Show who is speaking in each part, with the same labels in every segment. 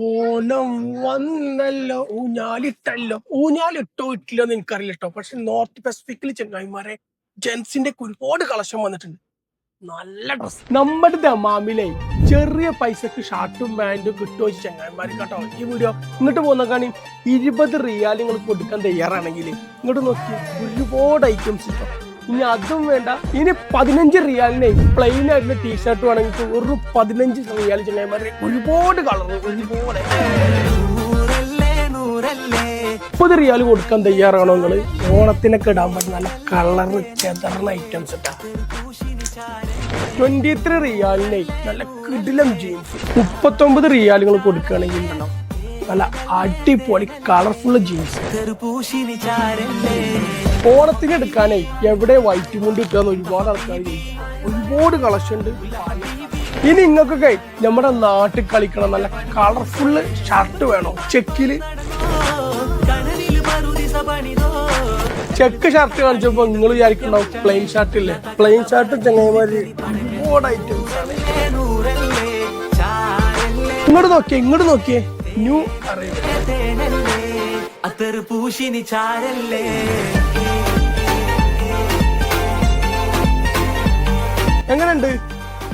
Speaker 1: ഓണം വന്നല്ലോ ഊഞ്ഞാലിട്ടല്ലോ. ഊഞ്ഞാലിട്ടോ ഇട്ടില്ലോ എന്ന് എനിക്കറിയില്ല കേട്ടോ പക്ഷെ നോർത്ത് പെസിഫിക്കിൽ ചെങ്ങായിമാരെ ജെൻസിന്റെ ഒരുപാട് കളക്ഷൻ വന്നിട്ടുണ്ട്. നല്ല ഡ്രസ് നമ്മുടെ ദമാമിലെ ചെറിയ പൈസക്ക് ഷർട്ടും പാന്റും കിട്ടുമോ ചെങ്ങായിമാർ കേട്ടോ. ഈ വീഡിയോ ഇങ്ങോട്ട് പോകുന്നക്കാണി ഇരുപത് റിയാൽ കൊടുക്കാൻ തയ്യാറാണെങ്കിൽ ഇങ്ങോട്ട് നോക്കി ഒരുപാട് ഐറ്റംസ് കിട്ടും ഇനി അതും വേണ്ട. ഇനി പതിനഞ്ച് റിയാലിനെ പ്ലെയിൻ ആയിട്ടുള്ള ടീഷർട്ട് വേണമെങ്കിൽ ഒരു പതിനഞ്ച് റിയാൽ ചെയ്യാൻ ഒരുപാട് കളർ ഒരുപോലെ മുപ്പത് റിയാൽ കൊടുക്കാൻ തയ്യാറാണോ നിങ്ങൾ? ഓണത്തിനൊക്കെ ഇടാൻ പറ്റുന്ന നല്ല കളറ് ചെതറുന്ന ഐറ്റംസ് ഇട്ടാ. ട്വന്റി ത്രീ റിയാലിനെ നല്ല കിടിലം ജീൻസ് മുപ്പത്തൊമ്പത് റിയാലുകൾ കൊടുക്കുകയാണെങ്കിൽ നല്ല അടിപൊളി കളർഫുൾ ജീൻസ് ഓണത്തിന് എടുക്കാനേ എവിടെ വൈറ്റ് മുണ്ട് കിട്ടുക ഒരുപാട് ആൾക്കാർ. ഒരുപാട് കളക്ഷൻ ഉണ്ട്. ഇനി നിങ്ങൾക്കൊക്കെ നമ്മുടെ നാട്ടിൽ കളിക്കണം നല്ല കളർഫുള്ള് ഷർട്ട് വേണോ? ചെക്കിൽ. ചെക്ക് ഷർട്ട് കാണിച്ചപ്പോ നിങ്ങൾ വിചാരിക്കണ്ടാവും പ്ലെയിൻ ഷർട്ട് ഇല്ലേ? പ്ലെയിൻ ഷർട്ട് ചങ്ങായിമാര് ഒരുപാട് ഐറ്റംസ് ഇങ്ങോട്ട് നോക്കിയേ ഇങ്ങോട്ട് നോക്കിയേ. ന്യൂ
Speaker 2: അറിയാം പൂശിനി ചാരല്ലേ?
Speaker 1: എങ്ങനെയുണ്ട്?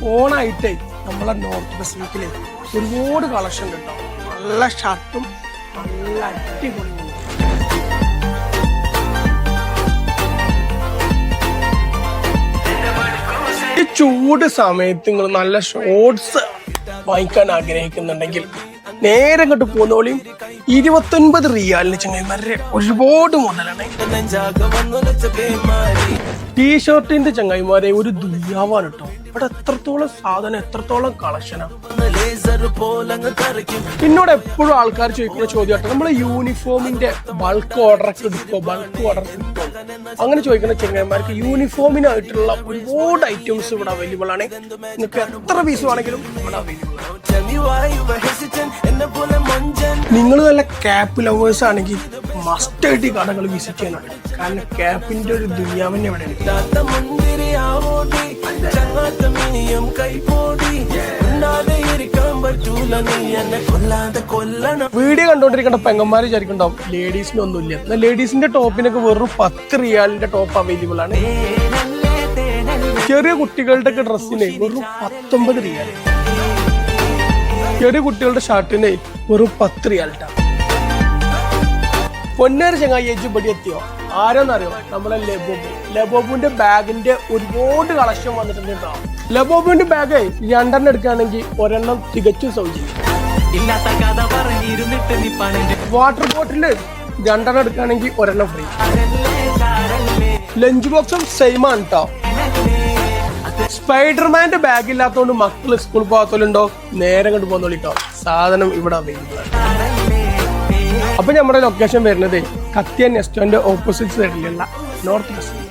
Speaker 1: ഓണായിട്ടേ നമ്മളെ നോർത്ത് പസഫിക്കിൽ ഒരുപാട് കളക്ഷൻ ഉണ്ട് നല്ല ഷർട്ടും നല്ല അടിപൊളി ചൂട് സമയത്ത് നിങ്ങൾ നല്ല ഷോർട്സ് വാങ്ങിക്കാൻ ആഗ്രഹിക്കുന്നുണ്ടെങ്കിൽ നേരെ ഇങ്ങോട്ട് പോന്നോളിയും ഇരുപത്തൊൻപത് റിയാലിന് ചങ്ങായിമാരെ ഒരുപാട് മുതലാണ്
Speaker 2: ടീ
Speaker 1: ഷർട്ടിന്റെ ചങ്ങായിമാരെ ഒരു ദുര്യാവാണ് കേട്ടോ ഇവിടെ എത്രത്തോളം സാധനം എത്രത്തോളം
Speaker 2: കളക്ഷനാണ്
Speaker 1: എന്നോട് എപ്പോഴും ആൾക്കാർ ചോദിക്കുന്ന ചോദ്യമായിട്ട് നമ്മളെ യൂണിഫോമിന്റെ ബൾക്ക് ഓർഡർ എടുക്കോ ബൾക്ക് ഓർഡർ എടുക്കോ അങ്ങനെ ചോദിക്കുന്ന ചെങ്ങന്മാർക്ക് യൂണിഫോമിനായിട്ടുള്ള ഒരുപാട് ഐറ്റംസ് ഇവിടെ അവൈലബിൾ ആണ്. നിങ്ങൾക്ക് എത്ര പീസ് വേണമെങ്കിലും ഇവിടെ അവൈലബിൾ നിങ്ങൾ നല്ല ക്യാപ്പ് ലവേഴ്സ് ആണെങ്കിൽ മസ്റ്റായിട്ട് ഈ കടകൾ വിസിറ്റ് ചെയ്യാനുണ്ട് കാരണം ക്യാപ്പിന്റെ ഒരു ദുര്യാവിനെ ഇവിടെ വീഡിയോ കണ്ടോണ്ടിരിക്കേണ്ട പെങ്ങന്മാർ വിചാരിക്കണ്ടാവും ലേഡീസിനൊന്നുമില്ല എന്നാൽ ലേഡീസിന്റെ ടോപ്പിനൊക്കെ വെറും പത്ത് റിയാലിന്റെ ടോപ്പ് അവൈലബിൾ ആണ്. ചെറിയ കുട്ടികളുടെ ഒക്കെ ഡ്രസ്സിന് വെറും പത്തൊമ്പത് റിയാൽ ചെറിയ കുട്ടികളുടെ ഷർട്ടിന് വെറും പത്ത് റിയാലിട്ടാ. പൊന്നേര ചങ്ങായി ഏജ് പടി എത്തിയോ? ആരോന്നറിയോ? നമ്മളെ ലബോബു. ലബോബുവിന്റെ ബാഗിന്റെ ഒരുപാട് കളക്ഷൻ വന്നിട്ടുണ്ട് കേട്ടോ. ലബോബുവിന്റെ ബാഗ് രണ്ടെണ്ണം എടുക്കുകയാണെങ്കിൽ ഒരെണ്ണം തികച്ചും സൗജന്യം.
Speaker 2: ഇല്ലാത്ത കഥ പറഞ്ഞിരുന്നിട്ട് നീ പണിന്റെ
Speaker 1: വാട്ടർ ബോട്ടിൽ രണ്ടെണ്ണം എടുക്കുകയാണെങ്കിൽ ഒരെണ്ണം ഫ്രീ ലഞ്ച് ബോക്സും സെയിം ആണ് കേട്ടോ സ്പൈഡർമാന്റെ ബാഗ് ഇല്ലാത്തതുകൊണ്ട് മക്കൾ സ്കൂൾ പോകാത്തോലുണ്ടോ? നേരെ കണ്ടു പോകുന്നോളിട്ടോ സാധനം ഇവിടെ അവൈലബിൾ അപ്പൊ നമ്മുടെ ലൊക്കേഷൻ വരുന്നത് കത്തിയ നെസ്റ്റോന്റെ ഓപ്പോസിറ്റ് സൈഡിലുള്ള നോർത്ത് വെസ്റ്റ്